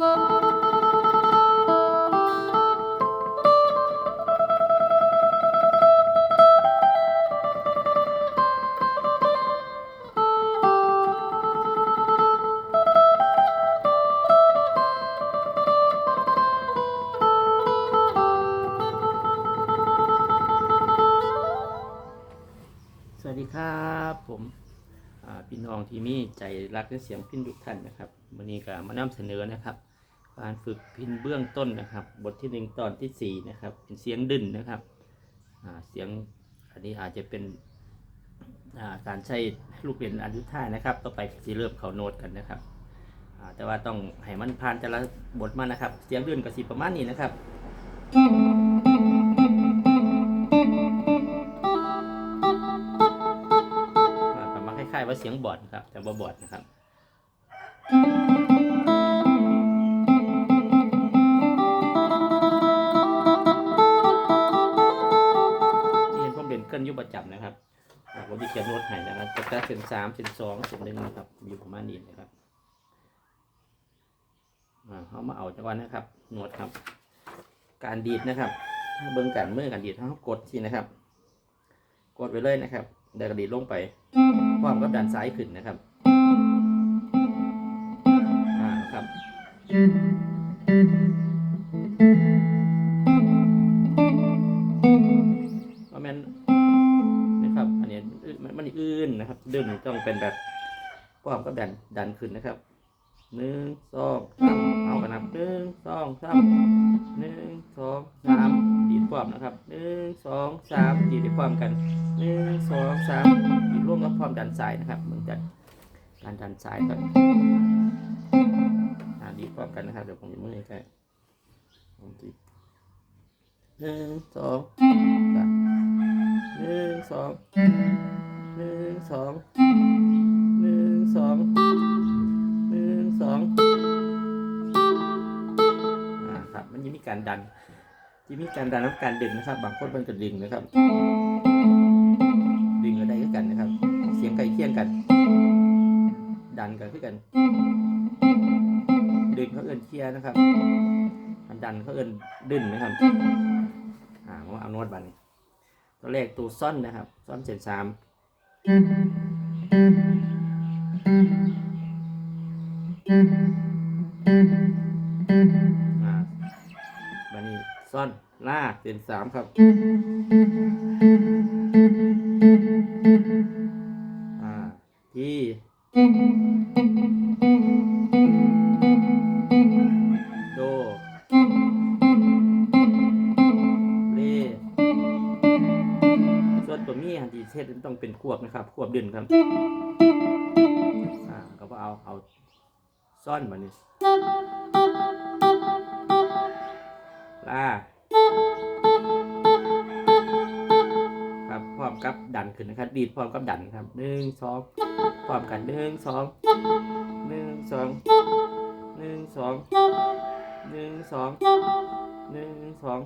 สวัสดีครับผมพี่น้องที่มีใจรักในเสียงพินทุกท่านนะครับวันนี้ก็มานำเสนอนะครับ การฝึกพินเบื้องต้นนะครับ บทที่หนึ่งตอนที่สี่นะครับเป็นเสียงดึนนะครับเสียงอันนี้อาจจะเป็นการใช้ลูกเรียนอันยุท่านะครับ ต่อไปจะเริ่มเขาโน้ตกันนะครับแต่ว่าต้องให้มันผ่านแต่ละบทมานะครับ เสียงดึนกับสีประมาณนี้นะครับประมาณคล้ายๆว่าเสียงบอดนะครับแต่ว่าบอดนะครับ นผมเด่นอยุบประจำนะครับผมจะเขียนโน้ตให้นะครับจะแค่เส้นสามเส้นสองเส้นหนึ่งนะครับ อยู่ประมาณนี้นะครับอ่าเขามาเอาจังหวะนะครับโน้ตครับ การดีดนะครับเบิ้งกันเมื่อการดีดเขากดสินะครับ กดไปเลยนะครับเดี๋ยวกระดีดลงไปพร้อมกับดันซ้ายขึ้นนะครับอ่าครับว่าแมนนะครัน มันมันอื่นนะครับ ดึงต้องเป็นแบบพร้อมกับดันดันขึ้นนะครับหนึ่งสองสามเอากันนับหนึ่งสองสามหนึ่งสองสามดีดพร้อมนะครับหนึ่งสองสามดีดไปพร้อมกันหนึ่งสองสามอีกร่วมกับพร้อมดันซ้ายนะครับเหมือนกันการดันซ้ายก่อนดีพร้อมกันนะครับเดี๋ยวผมจะมือให้ใกล้ผมตีหนึ่งสองสามหนึ่งสอง สองหนึ่งสองหนึ่งสองอ่าครับ มันยังมีการดันที่มีการดันและการดึงนะครับ บางคนมันก็ดึงนะครับ ดึงก็ได้คือกันนะครับ เสียงใกล้เคียงกัน ดันกันคือกัน ดึงเขาเอินเคียนะครับอันดันเขาเอินดึงนะครับอ่าว่าเอาน้ตบัดนตัวแรกตัวซ่อนนะครับ ซ่อนเส้นสาม อ่าบันนี้ซ่อนหน้าเป็นสามครับ อ่าที่ ส่วนตัวมีหันดีเทศต้องเป็นควบนะครับ ควบเด่นครับอ่าก็เอาเอาซ่อนมานี่ลาครับพร้อมกับดันขึ้นนะครับ ดีดพร้อมกับดันครับหนึ่งสองพร้อมกันหนึ่งสองหนึ่งสองหนึ่งสองหนึ่งสองหนึ่งสอง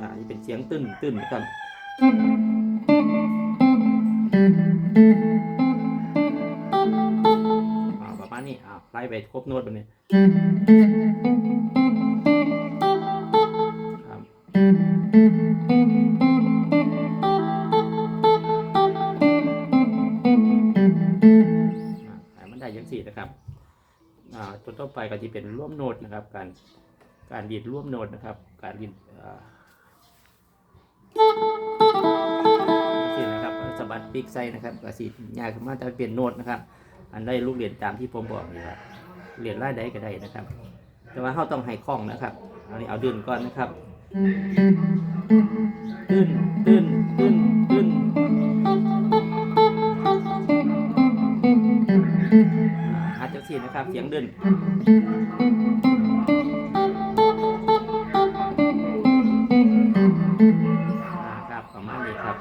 อ่านี่เป็นเสียงตื้นตื้นนะครับาไล่ไปครบโน้ตแบบนี้ครับอ่าให้มันได้ยังสี่นะครับอ่าตัวต่อไปก็จะเป็นร่วมโน้ตนะครับ การการดีดร่วมโน้ตนะครับ การดีดอ่าสี่นะครับสบัดปีกไซนะครับก็สียากมาจะเปลี่ยนโน้ตนะครับ อันได้ลูกเรียนตามที่ผมบอกนี่ครับเรียนไล่ได้ก็ได้นะครับ แต่ว่าเขาต้องให้คล่องนะครับอันนี้เอาดึงก่อนนะครับดึนดึนดึนดึนอ่าอาจจะสีนะครับเสียงเดินอ่าครับประมาณนี้ครับ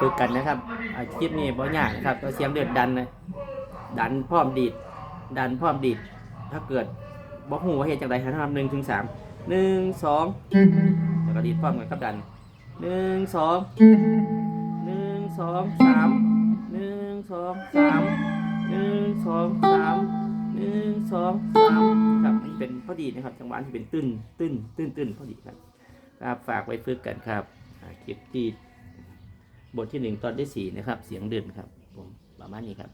ฝึกกันนะครับอาคลิปนี้บ่ยากนะครับก็เสียงเดินดันเลยดันพร้อมดีด ดันพร้อมดีด ถ้าเกิดบ่หูว่าเหตุจากใดครับทำหนึ่งถึงสามหนึ่งสองแล้วก็ดีดพร้อมกันครับดันหนึ่งสองหนึ่งสองสามหนึ่งสองสามหนึ่งสองสามหนึ่งสองสามครับเป็นพอดีนะครับจังหวะที่เป็นตื้นตื้นตื้นตื้นพอดีครับครับฝากไว้ฝึกกันครับอาคลิปที่ บทที่หนึ่งตอนที่สี่นะครับ เสียงเดินครับ ผมประมาณนี้ครับ